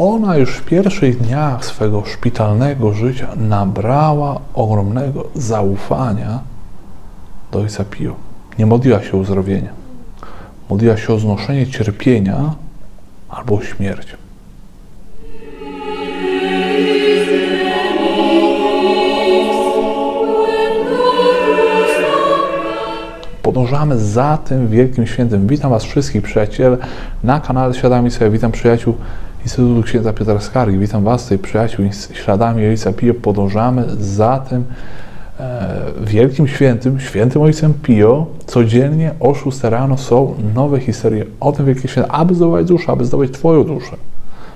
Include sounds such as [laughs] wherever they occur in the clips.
ona już w pierwszych dniach swego szpitalnego życia nabrała ogromnego zaufania do ojca Pio. Nie modliła się o uzdrowienie. Modliła się o znoszenie cierpienia albo o śmierć. Podążamy za tym wielkim świętym. Witam Was wszystkich przyjaciele na kanale Śladami sobie. Witam przyjaciół Instytutu Księdza Piotra Skargi. Witam Was tutaj przyjaciół Śladami Ojca Pio. Podążamy za tym e, wielkim świętym, świętym Ojcem Pio. Codziennie o 6 rano są nowe historie o tym wielkim świętym, aby zdobyć duszę, aby zdobyć Twoją duszę.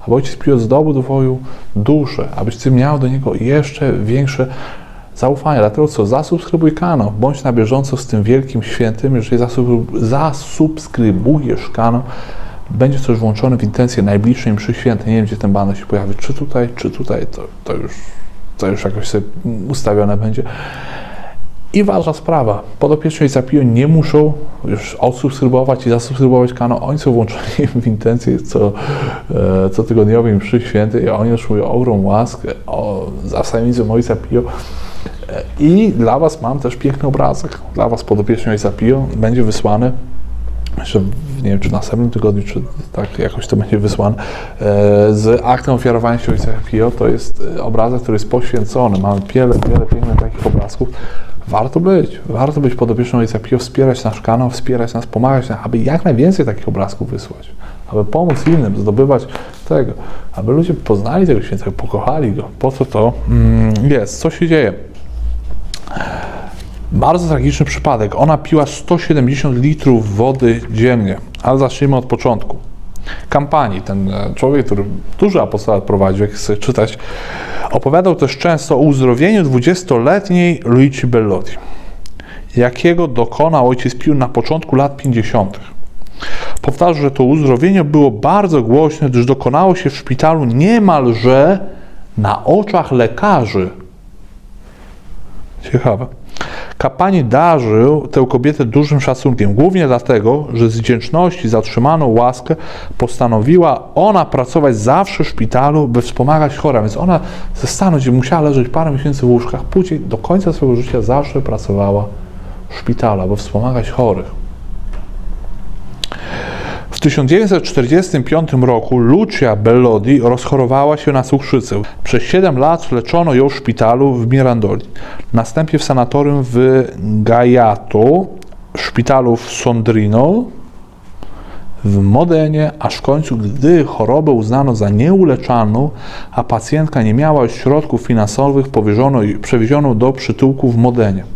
Aby Ojciec Pio zdobył Twoją duszę, abyś Ty miał do Niego jeszcze większe zaufania. Dlatego co, zasubskrybuj kanał, bądź na bieżąco z tym wielkim świętym. Jeżeli zasubskrybujesz kanał, będzie coś włączone w intencje najbliższej mszy świętej. Nie wiem, gdzie ten banner się pojawi, czy tutaj, czy tutaj, to, to, już, to już jakoś sobie ustawione będzie. I ważna sprawa, podopieczni zapiją nie muszą już odsubskrybować i zasubskrybować kanał. Oni są włączeni w intencje co, e, co tygodniowej mszy świętej i oni otrzymują ogromną łaskę o, za wstawiennicą Ojca Pio. I dla Was mam też piękny obrazek. Dla Was podopieczny Ojca Pio będzie wysłany jeszcze nie wiem, czy w następnym tygodniu, czy tak jakoś to będzie wysłane, e, z aktem ofiarowania się Ojca Pio. To jest e, obrazek, który jest poświęcony. Mamy wiele, wiele pięknych takich obrazków. Warto być, warto być podopiecznym Ojca Pio, wspierać nasz kanał, wspierać nas, pomagać nam, aby jak najwięcej takich obrazków wysłać, aby pomóc innym, zdobywać tego, aby ludzie poznali tego świętego, pokochali go. Po co to mm, jest? Co się dzieje? Bardzo tragiczny przypadek. Ona piła 170 litrów wody dziennie, ale zacznijmy od początku. Kampanii. Ten e, człowiek, który duży apostolat prowadził, jak chcę czytać, opowiadał też często o uzdrowieniu 20-letniej Luigi Bellotti, jakiego dokonał ojciec Pił na początku lat 50. Powtarzał, że to uzdrowienie było bardzo głośne, gdyż dokonało się w szpitalu niemalże na oczach lekarzy. Ciekawe. Kapani darzył tę kobietę dużym szacunkiem, głównie dlatego, że z wdzięczności za otrzymaną łaskę postanowiła ona pracować zawsze w szpitalu, by wspomagać chore. Więc ona ze stanu, gdzie musiała leżeć parę miesięcy w łóżkach, później do końca swojego życia zawsze pracowała w szpitalu, aby wspomagać chorych. W 1945 roku Lucia Bellodi rozchorowała się na cukrzycę. Przez 7 lat leczono ją w szpitalu w Mirandoli. Następnie w sanatorium w Gajato, w szpitalu w Sondrino, w Modenie, aż w końcu, gdy chorobę uznano za nieuleczalną, a pacjentka nie miała środków finansowych, przewieziono do przytułku w Modenie.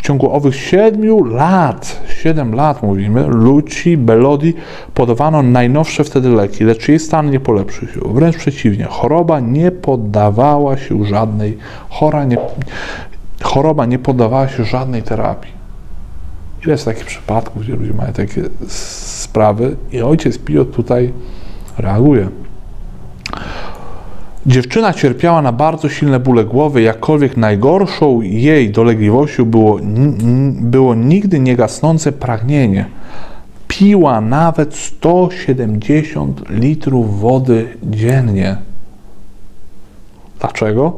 W ciągu owych siedmiu lat, siedem lat mówimy, Luci Belodi podawano najnowsze wtedy leki, lecz jej stan nie polepszył się. Wręcz przeciwnie, choroba nie poddawała się żadnej, chora nie, choroba nie poddawała się żadnej terapii. Ile jest takich przypadków, gdzie ludzie mają takie sprawy i ojciec Pio tutaj reaguje. Dziewczyna cierpiała na bardzo silne bóle głowy, jakkolwiek najgorszą jej dolegliwością było, było nigdy niegasnące pragnienie. Piła nawet 170 litrów wody dziennie. Dlaczego?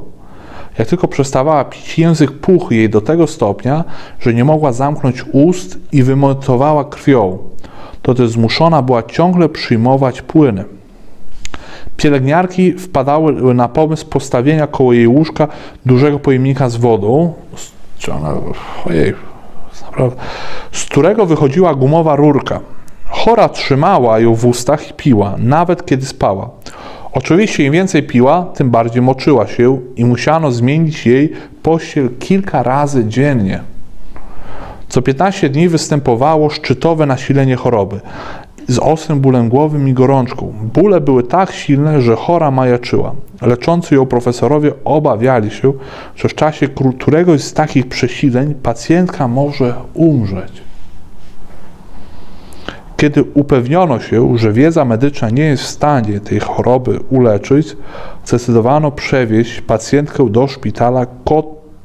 Jak tylko przestawała pić, język puchł jej do tego stopnia, że nie mogła zamknąć ust i wymontowała krwią. To też zmuszona była ciągle przyjmować płyny. Pielęgniarki wpadały na pomysł postawienia koło jej łóżka dużego pojemnika z wodą, ona, ojej, z którego wychodziła gumowa rurka. Chora trzymała ją w ustach i piła, nawet kiedy spała. Oczywiście im więcej piła, tym bardziej moczyła się i musiano zmienić jej pościel kilka razy dziennie. Co 15 dni występowało szczytowe nasilenie choroby z ostrym bólem głowy i gorączką. Bóle były tak silne, że chora majaczyła. Leczący ją profesorowie obawiali się, że w czasie któregoś z takich przesileń pacjentka może umrzeć. Kiedy upewniono się, że wiedza medyczna nie jest w stanie tej choroby uleczyć, zdecydowano przewieźć pacjentkę do szpitala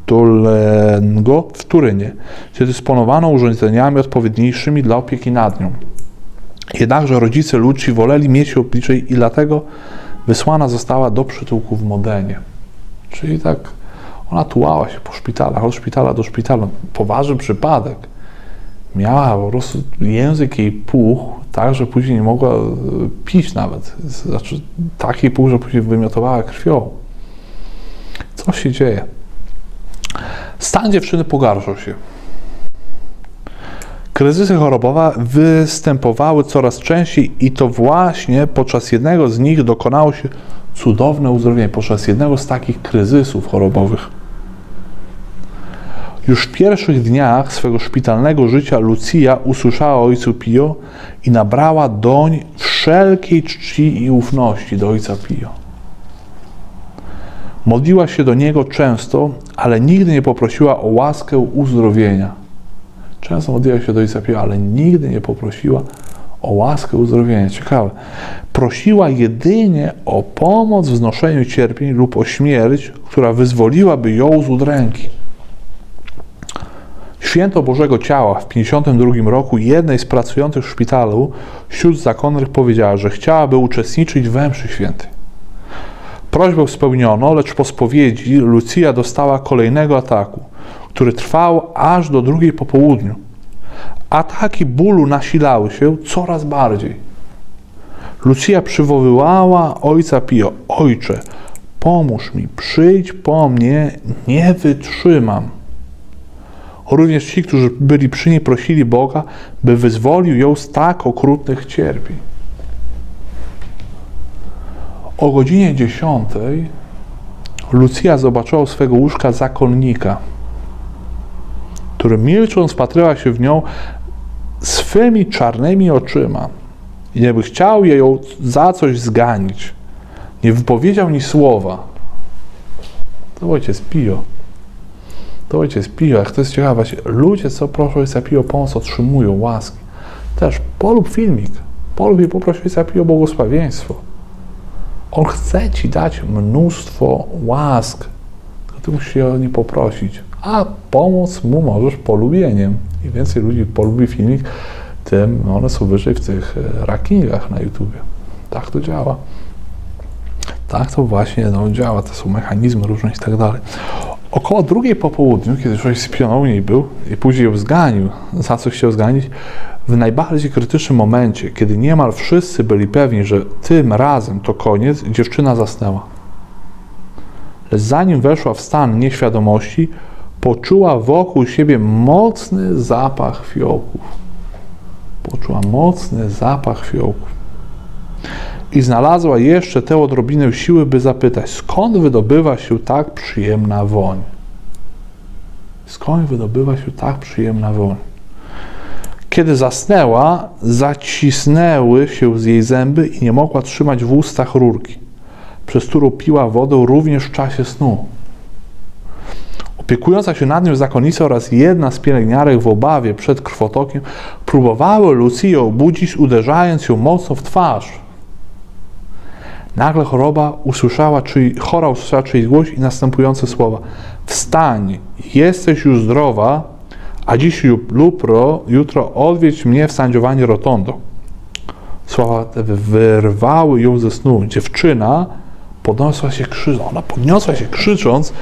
Kotolengo w Turynie, gdzie dysponowano urządzeniami odpowiedniejszymi dla opieki nad nią. Jednakże rodzice Luci woleli mieć bliżej i dlatego wysłana została do przytułku w Modenie. Czyli tak ona tułała się po szpitalach, od szpitala do szpitala. Poważny przypadek. Miała po prostu język jej puch, tak, że później nie mogła e, pić nawet. Znaczy, takiej puch, że później wymiotowała krwią. Co się dzieje? Stan dziewczyny pogarszał się. Kryzysy chorobowe występowały coraz częściej i to właśnie podczas jednego z nich dokonało się cudowne uzdrowienie, podczas jednego z takich kryzysów chorobowych. Już w pierwszych dniach swego szpitalnego życia Lucia usłyszała o ojcu Pio i nabrała doń wszelkiej czci i ufności do ojca Pio. Modliła się do niego często, ale nigdy nie poprosiła o łaskę uzdrowienia. Często modliła się do Pio, ale nigdy nie poprosiła o łaskę uzdrowienia. Ciekawe. Prosiła jedynie o pomoc w znoszeniu cierpień lub o śmierć, która wyzwoliłaby ją z udręki. Święto Bożego Ciała w 52 roku jednej z pracujących w szpitalu wśród zakonnych powiedziała, że chciałaby uczestniczyć w mszy świętej. Prośbę spełniono, lecz po spowiedzi Lucja dostała kolejnego ataku, który trwał aż do drugiej po południu. Ataki bólu nasilały się coraz bardziej. Lucia przywoływała ojca Pio. Ojcze, pomóż mi, przyjdź po mnie, nie wytrzymam. Również ci, którzy byli przy niej, prosili Boga, by wyzwolił ją z tak okrutnych cierpień. O godzinie 10 Lucja zobaczyła swego łóżka zakonnika, który milcząc patryła się w nią swymi czarnymi oczyma i jakby chciał jej za coś zganić. Nie wypowiedział ni słowa. To ojciec Pio. To ojciec Pio. Jak to jest ciekawe, właśnie ludzie, co proszą ojca Pio pomoc, otrzymują łaski. Też polub filmik. Polub i poproś ojca Pio błogosławieństwo. On chce Ci dać mnóstwo łask, tylko Ty musisz się o nie poprosić. A pomóc Mu możesz polubieniem. Im więcej ludzi polubi filmik, tym one są wyżej w tych e, rankingach na YouTubie. Tak to działa. Tak to właśnie no, działa. To są mechanizmy różne i tak dalej. Około drugiej po południu, kiedy człowiek spioną niej był i później ją zganił, za co chciał zganić, w najbardziej krytycznym momencie, kiedy niemal wszyscy byli pewni, że tym razem to koniec, dziewczyna zasnęła. Lecz zanim weszła w stan nieświadomości, poczuła wokół siebie mocny zapach fiołków. Poczuła mocny zapach fiołków. I znalazła jeszcze tę odrobinę siły, by zapytać, skąd wydobywa się tak przyjemna woń? Skąd wydobywa się tak przyjemna woń? Kiedy zasnęła, zacisnęły się z jej zęby i nie mogła trzymać w ustach rurki, przez którą piła wodę również w czasie snu. Opiekująca się nad nią zakonnica oraz jedna z pielęgniarek w obawie przed krwotokiem próbowały Lucję obudzić, uderzając ją mocno w twarz. Nagle choroba usłyszała, czyli chora usłyszała czyjś głos i następujące słowa. Wstań, jesteś już zdrowa, a dziś lub jutro odwiedź mnie w sędziowanie rotondo. Słowa te wyrwały ją ze snu. Dziewczyna podniosła się krzycząc, ona podniosła się krzycząc,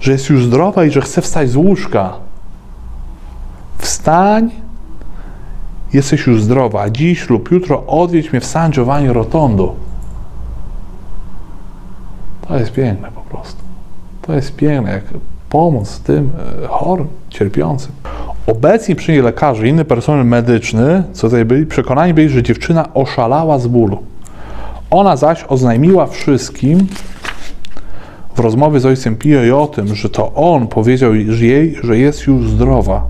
że jest już zdrowa i że chce wstać z łóżka. Wstań, jesteś już zdrowa, dziś lub jutro odwiedź mnie w sędziowanie rotondo. To jest piękne po prostu. To jest piękne, jak pomóc tym e, chorym, cierpiącym. Obecni przy niej lekarze i inny personel medyczny, co tutaj byli, przekonani byli, że dziewczyna oszalała z bólu. Ona zaś oznajmiła wszystkim w rozmowie z ojcem Pio i o tym, że to on powiedział jej, że jest już zdrowa.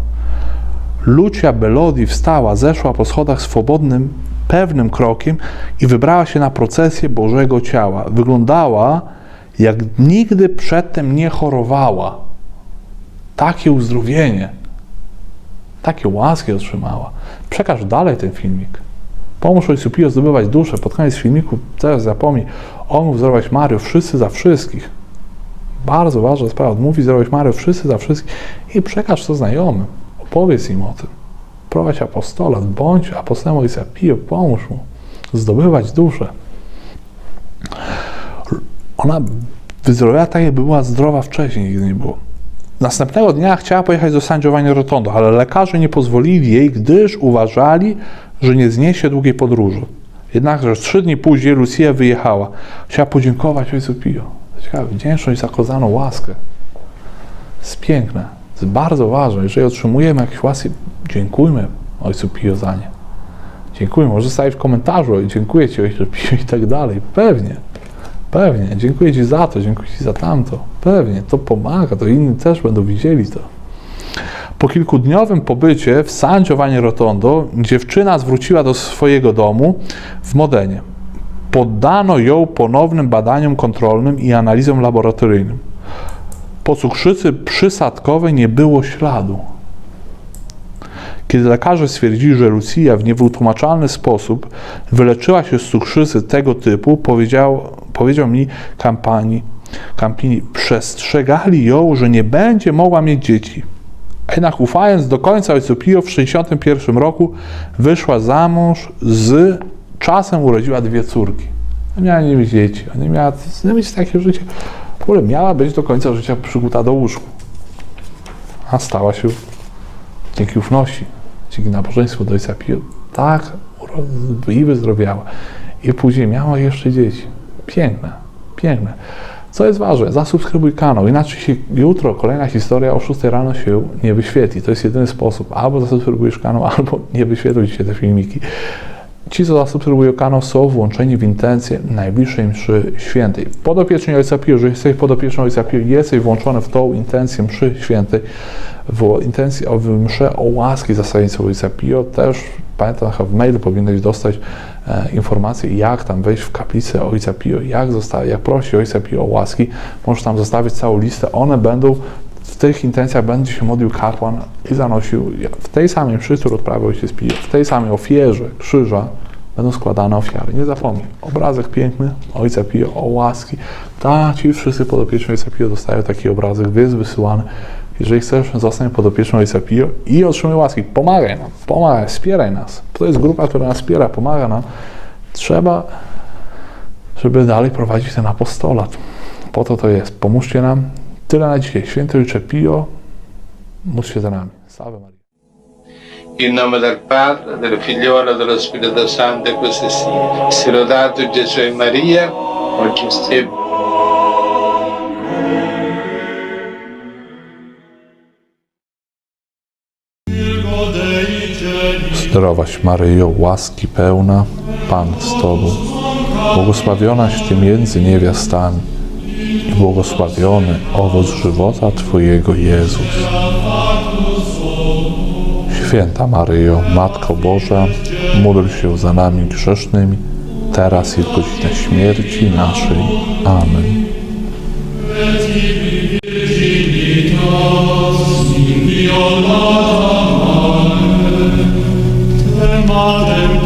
Lucia Belodi wstała, zeszła po schodach swobodnym, pewnym krokiem i wybrała się na procesję Bożego Ciała. Wyglądała, jak nigdy przedtem nie chorowała. Takie uzdrowienie, takie łaski otrzymała. Przekaż dalej ten filmik. Pomóż Ojcu Pio zdobywać duszę. Pod koniec filmiku teraz zapomnij omów zdrować Mario, wszyscy za wszystkich. Bardzo ważna sprawa. Odmówi zdrować Mario, wszyscy za wszystkich i przekaż to znajomym. Opowiedz im o tym. prowadź apostolat, bądź apostołem Ojca Pio, pomóż mu zdobywać duszę. Ona wyzdrowiała tak, jakby była zdrowa wcześniej, nigdy nie było. Następnego dnia chciała pojechać do San Giovanni Rotondo, ale lekarze nie pozwolili jej, gdyż uważali, że nie zniesie długiej podróży. Jednakże trzy dni później Lucia wyjechała. Chciała podziękować Ojcu Pio. Ciekawe, wdzięczność za okazaną łaskę. Jest piękne. Jest bardzo ważne. Jeżeli otrzymujemy jakieś łaski, dziękujmy Ojcu Pio za nie. Dziękuję. Może zostawić w komentarzu. Dziękuję Ci Ojcze Pio i tak dalej. Pewnie. Pewnie. Dziękuję Ci za to, dziękuję Ci za tamto. Pewnie. To pomaga, to inni też będą widzieli to. Po kilkudniowym pobycie w San Giovanni Rotondo dziewczyna zwróciła do swojego domu w Modenie. Poddano ją ponownym badaniom kontrolnym i analizom laboratoryjnym. Po cukrzycy przysadkowej nie było śladu. Kiedy lekarze stwierdzili, że Lucia w niewytłumaczalny sposób wyleczyła się z cukrzycy tego typu, powiedział, powiedział mi kampanii, Campini, przestrzegali ją, że nie będzie mogła mieć dzieci. A jednak ufając do końca ojcu Pio w 1961 roku wyszła za mąż z czasem urodziła dwie córki. Miała nie mieć dzieci, nie miała nie mieć takie życie. W ogóle miała być do końca życia przykuta do łóżku. A stała się dzięki ufności, dzięki nabożeństwu do ojca Pio tak i wyzdrowiała. I później miała jeszcze dzieci. Piękne, piękne. Co jest ważne, zasubskrybuj kanał, inaczej jutro kolejna historia o 6 rano się nie wyświetli. To jest jedyny sposób. Albo zasubskrybujesz kanał, [laughs] albo nie wyświetlą ci się te filmiki. Ci, co zasubskrybują kanał, są włączeni w intencje najbliższej mszy świętej. Podopieczny Ojca Pio, jeżeli jesteś podopieczny Ojca Pio, jesteś włączony w tą intencję mszy świętej, w intencję o mszę o łaski zasadnicą Ojca Pio, też pamiętam, że w mailu powinieneś dostać e, informacje, jak tam wejść w kaplicę Ojca Pio, jak, zostawić, jak prosić Ojca Pio o łaski. Możesz tam zostawić całą listę. One będą, w tych intencjach będzie się modlił kapłan i zanosił w tej samej mszy, którą odprawiał Ojciec Pio, w tej samej ofierze krzyża będą składane ofiary. Nie zapomnij. Obrazek piękny Ojca Pio o łaski. Tak, ci wszyscy podopieczni Ojca Pio dostają taki obrazek, jest wysyłany. Jeżeli chcesz, zostań podopieczną Ojca Pio i otrzymuj łaski. Pomagaj nam, pomagaj, wspieraj nas. To jest grupa, która nas wspiera, pomaga nam. Trzeba, żeby dalej prowadzić ten apostolat. Po to to jest. Pomóżcie nam. Tyle na dzisiaj. Święty Ojcze Pio, módl się za nami. Salve Maria. In nome del Padre, del Figliolo dello Spirito Santo, e così sia. Si lodato Gesù e Maria, oggi Zdrowaś Maryjo, łaski pełna, Pan z Tobą, błogosławionaś Ty między niewiastami błogosławiony owoc żywota Twojego Jezus. Święta Maryjo, Matko Boża, módl się za nami grzesznymi, teraz i w godzinę śmierci naszej. Amen. Madre